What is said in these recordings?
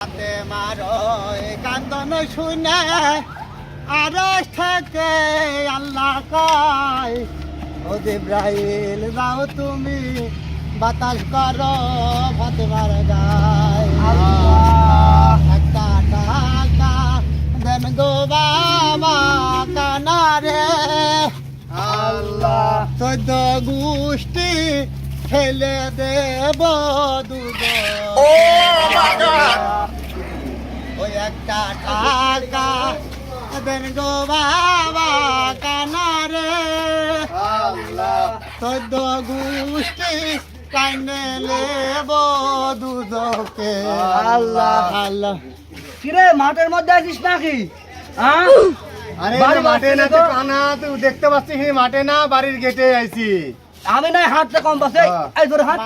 হাতে মারো এ কান্দন শুনে আরস থেকে আল্লাহ কয় ও জিব্রাইল যাও তুমি বাতাস করো ফাতেমার গায়। একটা টাকা দেন গো বাবা কানারে। আল্লাহ। চোদ্দ গোষ্ঠী ফেলে দেব দুধ ও বাবা একটা টাকা দেন গো বাবা কানারে। আল্লাহ চোদ্দ গোষ্ঠী কাইনে লেব দুধকে আল্লাহ। আল্লাহ। কিরে মাঠের মধ্যে আছিস নাকি? হ্যাঁ? আরে মাঠে না তো? কানা তুই দেখতে পাচ্ছিস মাঠে না বাড়ির গেটে আইছি। আমি নাই হাতটা কম পাশে হ্যাঁ। এই ধরে হাত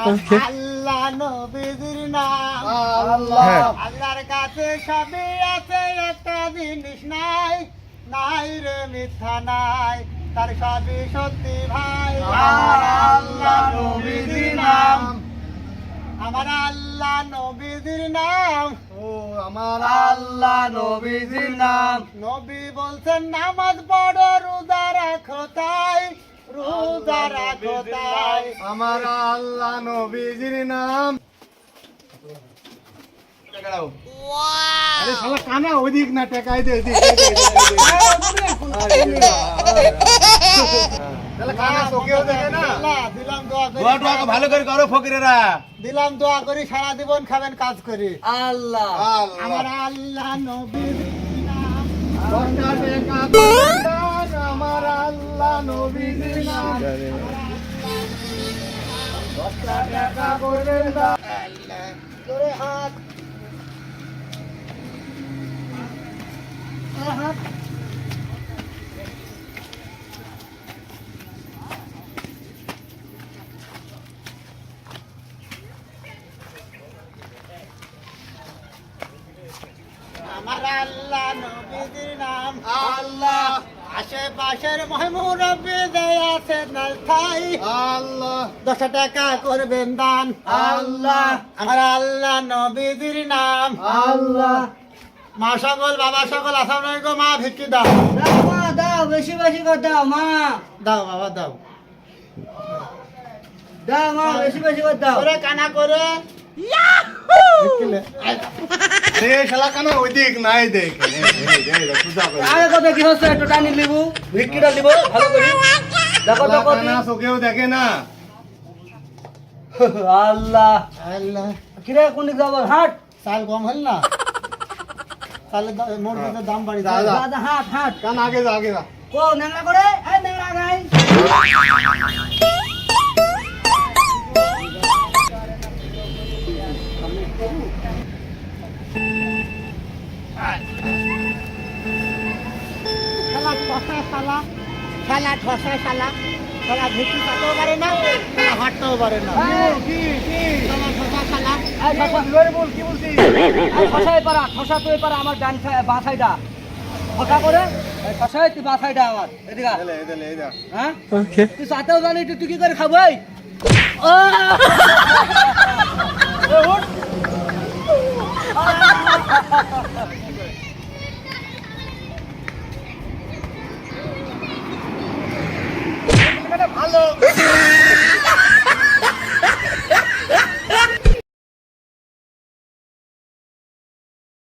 আল্লাহ নবীজির নাম। আল্লাহ। আল্লাহর কাছে সবই আছে একটা জিনিস নাই। নাই রে মিথ্যা নাই তার সবই সত্যি ভাই। আমার আল্লাহ নবীজির নাম। আমার আল্লাহ নবীজির নাম। ও আমার আল্লাহ নবীজির নাম। নবী বলছেন নামাজ পড়ো রোজা রাখো তাই। রোজা রাখো। আমার আল্লাহ নবীজির নাম। আরে শালা কানা ওদিক না টেকাই দে এদিক, ভালো করে করো ফকিরেরা। দিলাম দোয়া করি সারা জীবন খাবেন কাজ করি। আল্লাহ। আমার আল্লাহ নবীর নাম আমার আল্লাহ নবীজির নাম। আমার আল্লাহ নবীজির নাম আল্লাহ। আশেপাশের মহমুরব্বী নাই ঠাই। আল্লাহ। দশ টাকা করবেন দান। আল্লাহ। আমার আল্লাহ নবীজির নাম। আল্লাহ। মা সকল বাবা সকল আসাম গো মা ভিক্ষি দাও। মা দাও বেশি বেশি করে দাও মা। দাও বাবা দাও। দাও মা বেশি বেশি করে দাও। করে কানা করে। ভিক্ষি লে। রে শালা কানা ওদিক নাই দেখ। এই, এই, এই, এই, পূজা করে কি হচ্ছে একটু টানি লিবু ভিক্কিটা লিবু ভালো করে। দেখো দেখো কানা চোখেও দেখে না। আল্লাহ। আল্লাহ। কিরে কোন দিক যাব? হাট। চাল কম হল না? তাহলে মুরগিদের দাম বাড়ি দাদা। হাট হাট। কান আগে যা আগে যা। কো নেংরা করে? এই নেংরা গাই শালা ঠসা শালা? খেলা ঠসায় শালা। খেলা ভিত্তি পাতেও পারে না খেলা হাঁটতেও পারে না। ঠসায় পারা ঠসা তুই পারা আমার ডান বাঁ সাইডা। ঠসা করে? ঠসায় তুই বাঁ সাইডা আমার এদিকে হ্যাঁ? তুই চাতেও জানি তুই কি করে খাবাই ও!